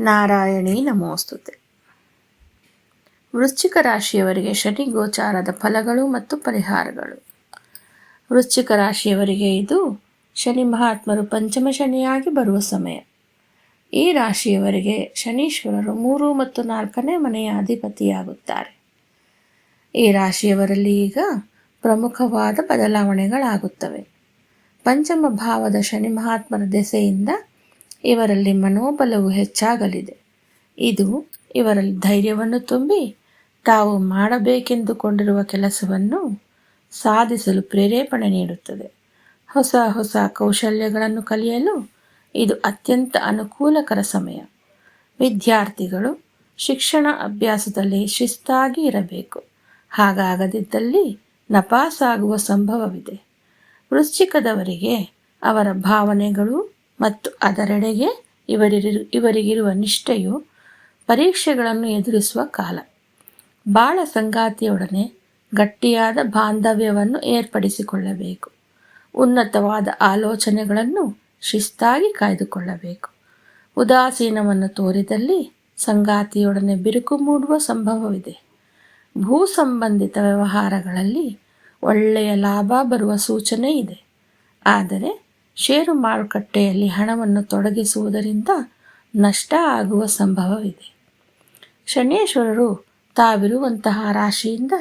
ನಾರಾಯಣಿ ನಮೋಸ್ತುತೆ. ವೃಶ್ಚಿಕ ರಾಶಿಯವರಿಗೆ ಶನಿ ಗೋಚಾರದ ಫಲಗಳು ಮತ್ತು ಪರಿಹಾರಗಳು. ವೃಶ್ಚಿಕ ರಾಶಿಯವರಿಗೆ ಇದು ಶನಿ ಮಹಾತ್ಮರು ಪಂಚಮ ಶನಿಯಾಗಿ ಬರುವ ಸಮಯ. ಈ ರಾಶಿಯವರಿಗೆ ಶನೀಶ್ವರರು ಮೂರು ಮತ್ತು ನಾಲ್ಕನೇ ಮನೆಯ ಅಧಿಪತಿಯಾಗುತ್ತಾರೆ. ಈ ರಾಶಿಯವರಲ್ಲಿ ಈಗ ಪ್ರಮುಖವಾದ ಬದಲಾವಣೆಗಳಾಗುತ್ತವೆ. ಪಂಚಮ ಭಾವದ ಶನಿ ಮಹಾತ್ಮರ ದೆಸೆಯಿಂದ ಇವರಲ್ಲಿ ಮನೋಬಲವು ಹೆಚ್ಚಾಗಲಿದೆ. ಇದು ಇವರಲ್ಲಿ ಧೈರ್ಯವನ್ನು ತುಂಬಿ ತಾವು ಮಾಡಬೇಕೆಂದುಕೊಂಡಿರುವ ಕೆಲಸವನ್ನು ಸಾಧಿಸಲು ಪ್ರೇರೇಪಣೆ ನೀಡುತ್ತದೆ. ಹೊಸ ಹೊಸ ಕೌಶಲ್ಯಗಳನ್ನು ಕಲಿಯಲು ಇದು ಅತ್ಯಂತ ಅನುಕೂಲಕರ ಸಮಯ. ವಿದ್ಯಾರ್ಥಿಗಳು ಶಿಕ್ಷಣ ಅಭ್ಯಾಸದಲ್ಲಿ ಶಿಸ್ತಾಗಿ ಇರಬೇಕು. ಹಾಗಾಗದಿದ್ದಲ್ಲಿ ನಪಾಸಾಗುವ ಸಂಭವವಿದೆ. ವೃಶ್ಚಿಕದವರಿಗೆ ಅವರ ಭಾವನೆಗಳು ಮತ್ತು ಅದರೆಡೆಗೆ ಇವರಿರು, ಇವರಿಗಿರುವ ನಿಷ್ಠೆಯು ಪರೀಕ್ಷೆಗಳನ್ನು ಎದುರಿಸುವ ಕಾಲ. ಬಾಳ ಸಂಗಾತಿಯೊಡನೆ ಗಟ್ಟಿಯಾದ ಬಾಂಧವ್ಯವನ್ನು ಏರ್ಪಡಿಸಿಕೊಳ್ಳಬೇಕು. ಉನ್ನತವಾದ ಆಲೋಚನೆಗಳನ್ನು ಶಿಸ್ತಾಗಿ ಕಾಯ್ದುಕೊಳ್ಳಬೇಕು. ಉದಾಸೀನವನ್ನು ತೋರಿದಲ್ಲಿ ಸಂಗಾತಿಯೊಡನೆ ಬಿರುಕು ಮೂಡುವ ಸಂಭವವಿದೆ. ಭೂ ಸಂಬಂಧಿತ ವ್ಯವಹಾರಗಳಲ್ಲಿ ಒಳ್ಳೆಯ ಲಾಭ ಬರುವ ಸೂಚನೆ ಇದೆ. ಆದರೆ ಷೇರು ಮಾರುಕಟ್ಟೆಯಲ್ಲಿ ಹಣವನ್ನು ತೊಡಗಿಸುವುದರಿಂದ ನಷ್ಟ ಆಗುವ ಸಂಭವವಿದೆ. ಶನೇಶ್ವರರು ತಾವಿರುವಂತಹ ರಾಶಿಯಿಂದ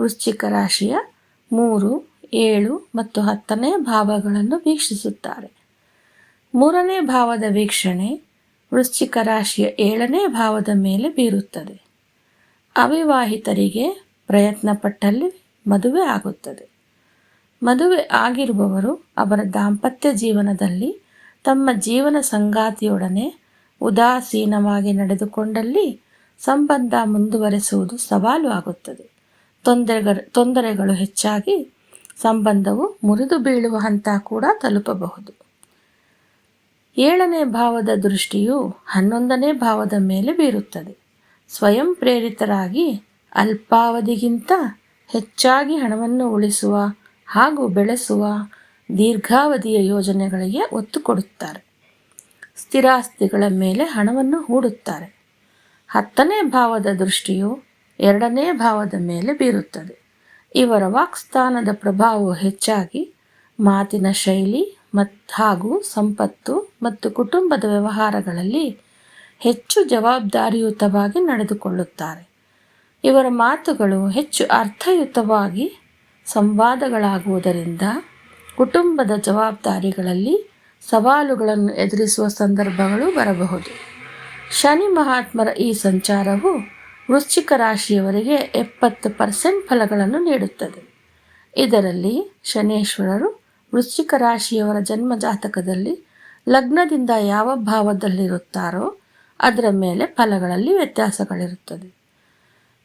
ವೃಶ್ಚಿಕ ರಾಶಿಯ ಮೂರು, ಏಳು ಮತ್ತು ಹತ್ತನೇ ಭಾವಗಳನ್ನು ವೀಕ್ಷಿಸುತ್ತಾರೆ. ಮೂರನೇ ಭಾವದ ವೀಕ್ಷಣೆ ವೃಶ್ಚಿಕ ರಾಶಿಯ ಏಳನೇ ಭಾವದ ಮೇಲೆ ಬೀರುತ್ತದೆ. ಅವಿವಾಹಿತರಿಗೆ ಪ್ರಯತ್ನಪಟ್ಟಲ್ಲಿ ಮದುವೆ ಆಗುತ್ತದೆ. ಮದುವೆ ಆಗಿರುವವರು ಅವರ ದಾಂಪತ್ಯ ಜೀವನದಲ್ಲಿ ತಮ್ಮ ಜೀವನ ಸಂಗಾತಿಯೊಡನೆ ಉದಾಸೀನವಾಗಿ ನಡೆದುಕೊಂಡಲ್ಲಿ ಸಂಬಂಧ ಮುಂದುವರೆಸುವುದು ಸವಾಲು ಆಗುತ್ತದೆ. ತೊಂದರೆಗಳ ತೊಂದರೆಗಳು ಹೆಚ್ಚಾಗಿ ಸಂಬಂಧವು ಮುರಿದು ಬೀಳುವ ಹಂತ ಕೂಡ ತಲುಪಬಹುದು. ಏಳನೇ ಭಾವದ ದೃಷ್ಟಿಯು ಹನ್ನೊಂದನೇ ಭಾವದ ಮೇಲೆ ಬೀರುತ್ತದೆ. ಸ್ವಯಂ ಪ್ರೇರಿತರಾಗಿ ಅಲ್ಪಾವಧಿಗಿಂತ ಹೆಚ್ಚಾಗಿ ಹಣವನ್ನು ಉಳಿಸುವ ಹಾಗೂ ಬೆಳೆಸುವ ದೀರ್ಘಾವಧಿಯ ಯೋಜನೆಗಳಿಗೆ ಒತ್ತು ಕೊಡುತ್ತಾರೆ. ಸ್ಥಿರಾಸ್ತಿಗಳ ಮೇಲೆ ಹಣವನ್ನು ಹೂಡುತ್ತಾರೆ. ಹತ್ತನೇ ಭಾವದ ದೃಷ್ಟಿಯು ಎರಡನೇ ಭಾವದ ಮೇಲೆ ಬೀರುತ್ತದೆ. ಇವರ ವಾಕ್ಸ್ಥಾನದ ಪ್ರಭಾವವು ಹೆಚ್ಚಾಗಿ ಮಾತಿನ ಶೈಲಿ ಮತ್ತು ಹಾಗೂ ಸಂಪತ್ತು ಮತ್ತು ಕುಟುಂಬದ ವ್ಯವಹಾರಗಳಲ್ಲಿ ಹೆಚ್ಚು ಜವಾಬ್ದಾರಿಯುತವಾಗಿ ನಡೆದುಕೊಳ್ಳುತ್ತಾರೆ. ಇವರ ಮಾತುಗಳು ಹೆಚ್ಚು ಅರ್ಥಯುತವಾಗಿ ಸಂವಾದಗಳಾಗುವುದರಿಂದ ಕುಟುಂಬದ ಜವಾಬ್ದಾರಿಗಳಲ್ಲಿ ಸವಾಲುಗಳನ್ನು ಎದುರಿಸುವ ಸಂದರ್ಭಗಳು ಬರಬಹುದು. ಶನಿ ಮಹಾತ್ಮರ ಈ ಸಂಚಾರವು ವೃಶ್ಚಿಕ ರಾಶಿಯವರಿಗೆ ಎಪ್ಪತ್ತು ಪರ್ಸೆಂಟ್ ಫಲಗಳನ್ನು ನೀಡುತ್ತದೆ. ಇದರಲ್ಲಿ ಶನೇಶ್ವರರು ವೃಶ್ಚಿಕ ರಾಶಿಯವರ ಜನ್ಮ ಜಾತಕದಲ್ಲಿ ಲಗ್ನದಿಂದ ಯಾವ ಭಾವದಲ್ಲಿರುತ್ತಾರೋ ಅದರ ಮೇಲೆ ಫಲಗಳಲ್ಲಿ ವ್ಯತ್ಯಾಸಗಳಿರುತ್ತದೆ.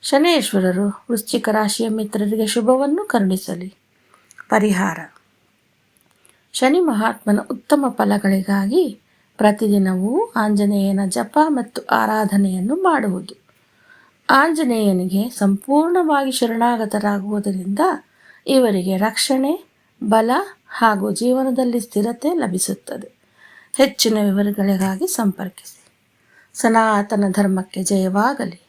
ಶನೇಶ್ವರರು ವೃಶ್ಚಿಕ ರಾಶಿಯ ಮಿತ್ರರಿಗೆ ಶುಭವನ್ನು ಕರುಣಿಸಲಿ. ಪರಿಹಾರ. ಶನಿ ಮಹಾತ್ಮನ ಉತ್ತಮ ಫಲಗಳಿಗಾಗಿ ಪ್ರತಿದಿನವೂ ಆಂಜನೇಯನ ಜಪ ಮತ್ತು ಆರಾಧನೆಯನ್ನು ಮಾಡುವುದು. ಆಂಜನೇಯನಿಗೆ ಸಂಪೂರ್ಣವಾಗಿ ಶರಣಾಗತರಾಗುವುದರಿಂದ ಇವರಿಗೆ ರಕ್ಷಣೆ, ಬಲ ಹಾಗೂ ಜೀವನದಲ್ಲಿ ಸ್ಥಿರತೆ ಲಭಿಸುತ್ತದೆ. ಹೆಚ್ಚಿನ ವಿವರಗಳಿಗಾಗಿ ಸಂಪರ್ಕಿಸಿ. ಸನಾತನ ಧರ್ಮಕ್ಕೆ ಜಯವಾಗಲಿ.